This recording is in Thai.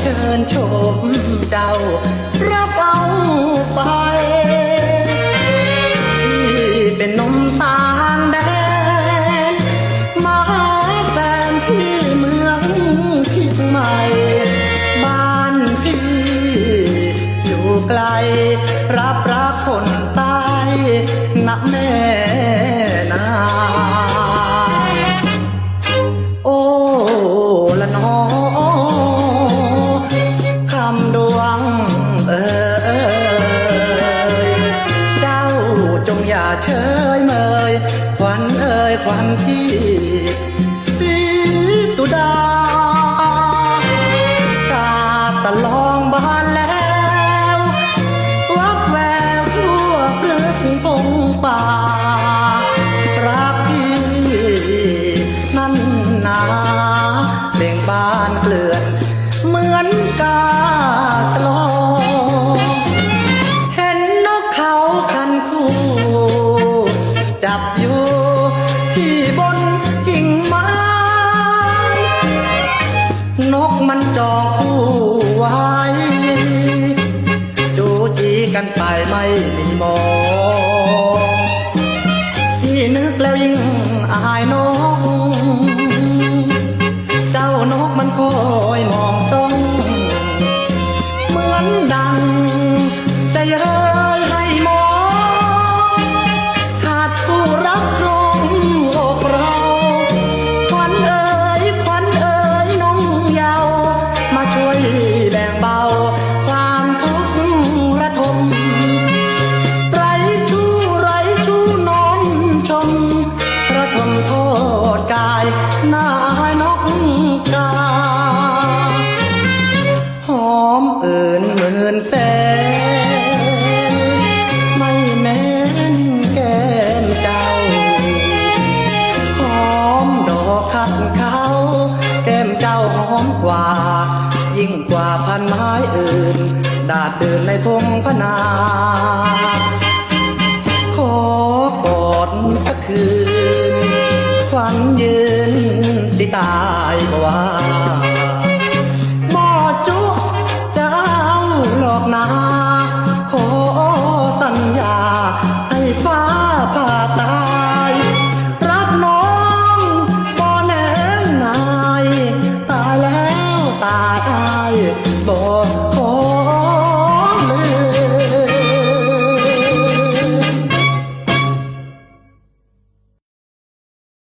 เชิญชมเจ้ารับเอาไปที่เป็นนมตางแดนมาหาแฟนที่เมืองเชียงใหม่ บ้านพี่อยู่ไกลรับรักคนใต้นะแม่ อ่ยควันพี่สีสุดากาตะลองบานแล้ววับแววทั่วพฤกพงป่ารักพี่นั่นนาเบ่งบานเกลือนเหมือนกาตะลอง นกมันจองคู่ไว้จูจีกันไปไม่มีมองที่นึกแล้วยิ่งอายนก เจ้านกมันคอยมอง กว่า ยิ่งกว่าพันไม้อื่น ดาดตื่นในพงพนา ขอกอดสักคืนฝันยืนสิตายกว่า